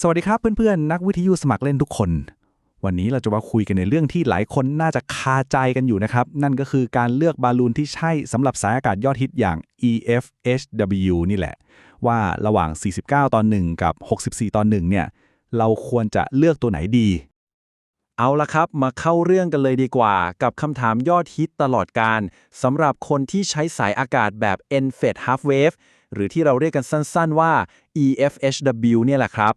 สวัสดีครับเพื่อนๆ นักวิทยุสมัครเล่นทุกคน วันนี้เราจะมาคุยกันในเรื่องที่หลายคนน่าจะคาใจกันอยู่นะครับ นั่นก็คือการเลือกบาลูนที่ใช่สำหรับสายอากาศยอดฮิตอย่าง EFHW นี่แหละ ว่าระหว่าง 49 ตอน 1 กับ 64 ตอน 1 เนี่ย เราควรจะเลือกตัวไหนดี เอาละครับมาเข้าเรื่องกันเลยดีกว่า กับคำถามยอดฮิตตลอดการสำหรับคนที่ใช้สายอากาศแบบ ENFET Half Wave หรือที่เราเรียกกันสั้น ๆ ว่า EFHW เนี่ยแหละครับ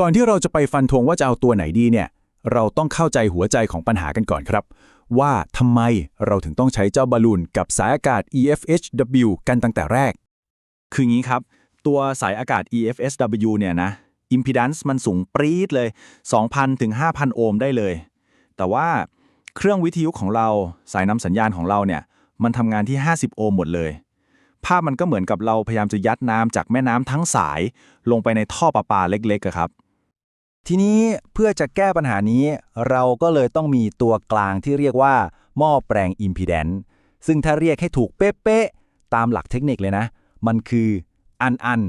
ก่อนที่เราจะไปฟันธงว่าจะเอาตัวไหนดีเนี่ย เราต้องเข้าใจหัวใจของปัญหากันก่อนครับ ว่าทำไมเราถึงต้องใช้เจ้าบอลลูนกับสายอากาศ EFHW กันตั้งแต่แรก คืองี้ครับ ตัวสายอากาศ EFSW เนี่ยนะอิมพีดันซ์มันสูงปรี๊ดเลย 2,000 ถึง 5,000 โอห์มได้เลย แต่ว่าเครื่องวิทยุของเราสายนำสัญญาณของเราเนี่ย มันทำงานที่ 50 โอห์มหมดเลย ภาพมันก็เหมือนกับเราพยายามจะยัดน้ำจากแม่น้ำทั้งสาย ลงไปในท่อประปาเล็กๆครับ ทีนี้เพื่อจะแก้ปัญหานี้เราก็เลยต้องมีตัวกลางที่เรียกว่า หม้อแปลงอิมพีแดนซึ่งถ้าเรียกให้ถูกเป๊ะๆตามหลักเทคนิคเลยนะ มันคืออันอัน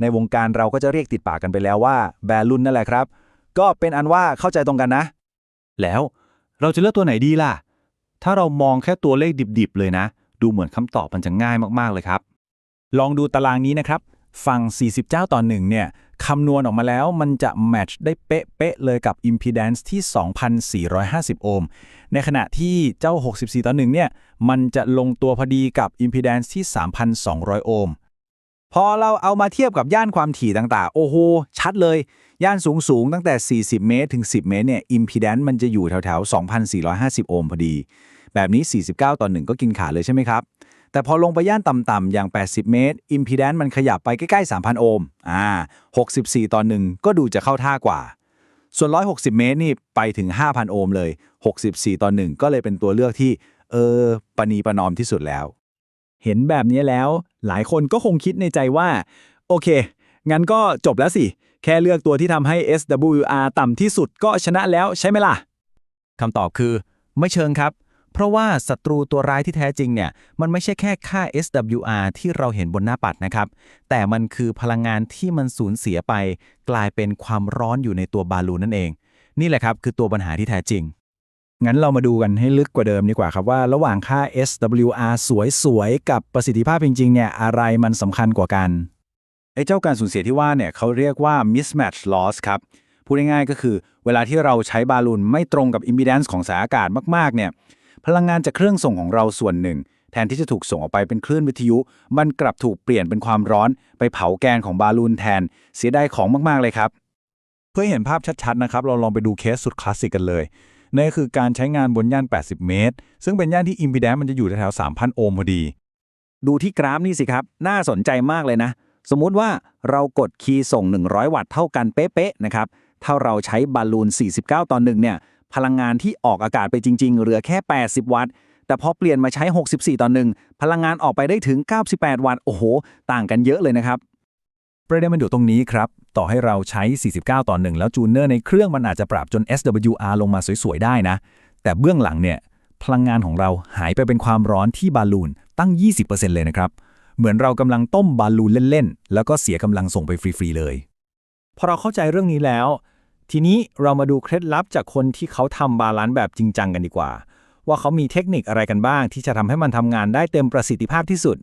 ในวงการเราก็จะเรียกติดปากกันไปแล้วว่าแบรุนนั่นแหละครับ ก็เป็นอันว่าเข้าใจตรงกันนะ แล้วเราจะเลือกตัวไหนดีล่ะ ถ้าเรามองแค่ตัวเลขดิบๆ เลยนะ ดูเหมือนคำตอบมันจะง่ายมากๆเลยครับ ลองดูตารางนี้นะครับ ฝั่ง49ต่อ1เนี่ยคำนวณออกมาแล้วมันจะแมทช์ได้เป๊ะๆเลยกับ Impedance ที่ 2,450 โอห์ม ในขณะที่เจ้า 64 ต่อ1เนี่ยมันจะลงตัวพอดีกับ Impedance ที่ 3,200 โอห์ม พอเราเอามาเทียบกับย่านความถี่ต่างๆ โอ้โห ชัดเลย ย่านสูงๆ ตั้งแต่ 40 เมตรถึง 10 เมตรเนี่ยอิมพีแดนซ์มันจะอยู่แถวๆ 2,450 โอห์มพอดี แบบนี้ 49 ต่อ1ก็กินขาเลยใช่ไหมครับ แต่พอลงไปย่านต่ำๆอย่าง 80 เมตรอิมพีแดนซ์มันขยับไปใกล้ๆ 3,000 โอห์มอ่า64 ต่อ1ก็ดูจะเข้าท่ากว่า ส่วน 160 เมตรนี่ไปถึง 5,000 โอห์มเลย 64 ต่อ1ก็เลยเป็นตัวเลือกที่ เออปณีประนอมที่สุดแล้ว เห็นแบบนี้แล้ว หลายคนก็คงคิดในใจว่า โอเค งั้นก็จบแล้วสิ แค่เลือกตัวที่ทำให้ SWR ต่ำที่สุดก็ชนะแล้วใช่ไหมล่ะคำตอบคือ ไม่เชิงครับ เพราะว่าศัตรูตัวร้ายที่แท้จริงเนี่ยมันไม่ใช่แค่ค่า SWR ที่เราเห็นบนหน้าปัดนะครับ แต่มันคือพลังงานที่มันสูญเสียไป กลายเป็นความร้อนอยู่ในตัวบาลูนนั่นเอง นี่แหละครับคือตัวปัญหาที่แท้จริง งั้นเรามาดูกันให้ลึกกว่าเดิมดีกว่าครับว่า ระหว่างค่า SWR สวยๆ กับประสิทธิภาพจริงๆเนี่ยอะไรมันสำคัญกว่ากันไอ้เจ้าการสูญเสียที่ว่าเนี่ยเขาเรียกว่า mismatch loss ครับพูดง่ายๆก็คือ เวลาที่เราใช้บาลูนไม่ตรงกับ impedance ของสายอากาศมากๆเนี่ย พลังงานจากเครื่องส่งของเราส่วนหนึ่ง แทนที่จะถูกส่งออกไปเป็นคลื่นวิทยุ มันกลับถูกเปลี่ยนเป็นความร้อน ไปเผาแกนของบาลูนแทน เสียดายของมาก ๆ เลยครับ เพื่อเห็นภาพชัด ๆ นะครับ เราลองไปดูเคสสุดคลาสสิกกันเลยนั่นคือการใช้งานบนย่าน 80 เมตร ซึ่งเป็นย่านที่อิมพีแดนมันจะอยู่แถวๆ3,000 โอห์มพอดี ดูที่กราฟนี่สิครับ น่าสนใจมากเลยนะ สมมุติว่าเรากดคีย์ส่ง 100 วัตต์เท่ากันเป๊ะๆนะครับ ถ้าเราใช้บอลลูน 49 ต่อ1เนี่ย พลังงานที่ออกอากาศไปจริง ๆ เหลือแค่ 80 วัตต์ แต่พอเปลี่ยนมาใช้ 64 ต่อ1พลังงานออกไปได้ถึง 98 วัตต์ โอ้โห ต่างกันเยอะเลยนะครับ ประเด็นมันอยู่ตรงนี้ครับ ต่อให้เราใช้ 49 ต่อ1แล้วจูนเนอร์ในเครื่องมันอาจจะปรับจน SWR ลงมาสวย ๆ ได้นะ แต่เบื้องหลังเนี่ย พลังงานของเราหายไปเป็นความร้อนที่บาลูนตั้ง 20%เลยนะครับ เหมือนเรากำลังต้มบาลูนเล่น ๆ แล้วก็เสียกำลังส่งไปฟรี ๆ เลย พอเราเข้าใจเรื่องนี้แล้ว ทีนี้เรามาดูเคล็ดลับจากคนที่เขาทำบาลานซ์แบบจริงจังกันดีกว่า ว่าเขามีเทคนิคอะไรกันบ้าง ที่จะทำให้มันทำงานได้เต็มประสิทธิภาพที่สุด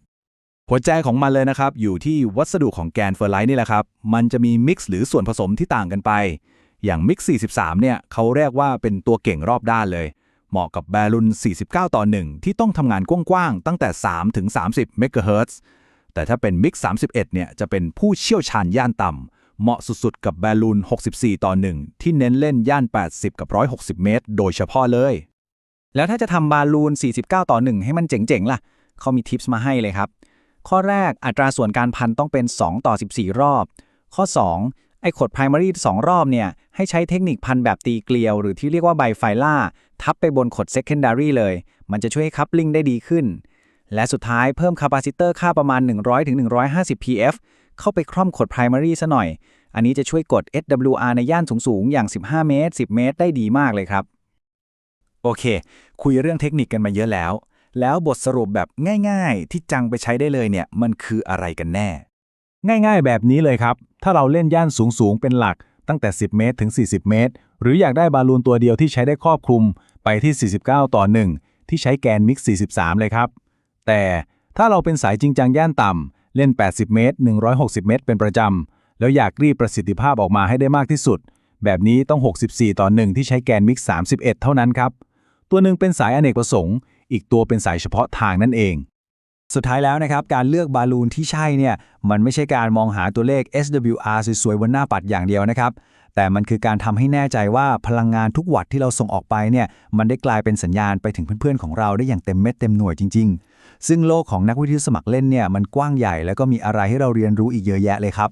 หัวใจของมันเลยนะครับ อยู่ที่วัสดุของแกนเฟอร์ไลท์นี่แหละครับ มันจะมีมิกซ์หรือส่วนผสมที่ต่างกันไป อย่างมิกซ์43 เนี่ยเขาเรียกว่าเป็นตัวเก่งรอบด้านเลย เหมาะกับแบรุน49 ต่อ 1 ที่ต้องทำงานกว้างๆตั้งแต่ 3 ถึง 30 เมกะเฮิรตซ์แต่ถ้าเป็นมิกซ์31 เนี่ยจะเป็นผู้เชี่ยวชาญย่านต่ำ เหมาะสุดๆ กับแบลูน 64 ต่อ 1 ที่เน้นเล่นย่าน 80 กับ 160 เมตร โดยเฉพาะเลย แล้วถ้าจะทำบาลูน 49 ต่อ 1 ให้มันเจ๋งๆ ล่ะ เขามีทิปส์มาให้เลยครับ ข้อแรกอัตราส่วนการพันต้องเป็น 2 ต่อ 14 รอบ ข้อ 2 ไอ้ขด primary 2 รอบเนี่ย ให้ใช้เทคนิคพันแบบตีเกลียว หรือที่เรียกว่าไบไฟล่า ทับไปบนขด secondary เลย มันจะช่วยให้คัพลิงได้ดีขึ้น และสุดท้ายเพิ่มคาปาซิเตอร์ค่าประมาณ 100-150 pf เข้าไปคร่อมขด primary ซะหน่อย อันนี้จะช่วยกด SWR ในย่านสูงๆ อย่าง 15 เมตร 10 เมตร ได้ดีมากเลยครับ โอเค คุยเรื่องเทคนิคกันมาเยอะแล้ว แล้วบทสรุปแบบง่ายๆ ที่จังไปใช้ได้เลยเนี่ย มันคืออะไรกันแน่ ง่ายๆ แบบนี้เลยครับ ถ้าเราเล่นย่านสูงๆ เป็นหลัก ตั้งแต่ 10 เมตร ถึง 40 เมตร หรืออยากได้บอลลูนตัวเดียวที่ใช้ได้ครอบคลุม ไปที่ 49 ต่อ 1 ที่ใช้แกนมิกซ์43 เลยครับ แต่ถ้าเราเป็นสายจริงจังย่านต่ำเล่น 80 เมตร 160 เมตร เป็นประจำ แล้วอยากรีบประสิทธิภาพออกมาให้ได้มากที่สุด แบบนี้ต้อง 64 ต่อ 1 ที่ใช้แกนมิกซ์31 เท่านั้นครับ ตัวหนึ่งเป็นสายอเนกประสงค์ อีกตัวเป็นสายเฉพาะทางนั่นเอง สุดท้ายแล้วนะครับการเลือกบาลูนที่ใช่เนี่ยมันไม่ใช่การมองหาตัวเลข SWR สวยๆบนหน้าปัดอย่างเดียวนะครับแต่มันคือการทำให้แน่ใจว่าพลังงานทุกวัตต์ที่เราส่งออกไปเนี่ยมันได้กลายเป็นสัญญาณไปถึงเพื่อนๆของเราได้อย่างเต็มเม็ดเต็มหน่วยจริง ๆ ซึ่งโลกของนักวิทยุสมัครเล่นเนี่ยมันกว้างใหญ่แล้วก็มีอะไรให้เราเรียนรู้อีกเยอะแยะเลยครับ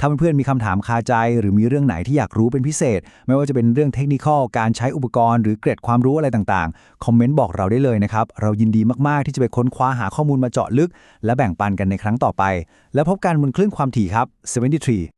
ถ้าเพื่อนๆมีคำถามคาใจ หรือมีเรื่องไหนที่อยากรู้เป็นพิเศษ ไม่ว่าจะเป็นเรื่องเทคนิคการใช้อุปกรณ์หรือเกร็ดความรู้อะไรต่างๆ คอมเมนต์บอกเราได้เลยนะครับ เรายินดีมากๆที่จะไปค้นคว้าหาข้อมูลมาเจาะลึก และแบ่งปันกันในครั้งต่อไป แล้วพบกันบนคลื่นความถี่ครับ73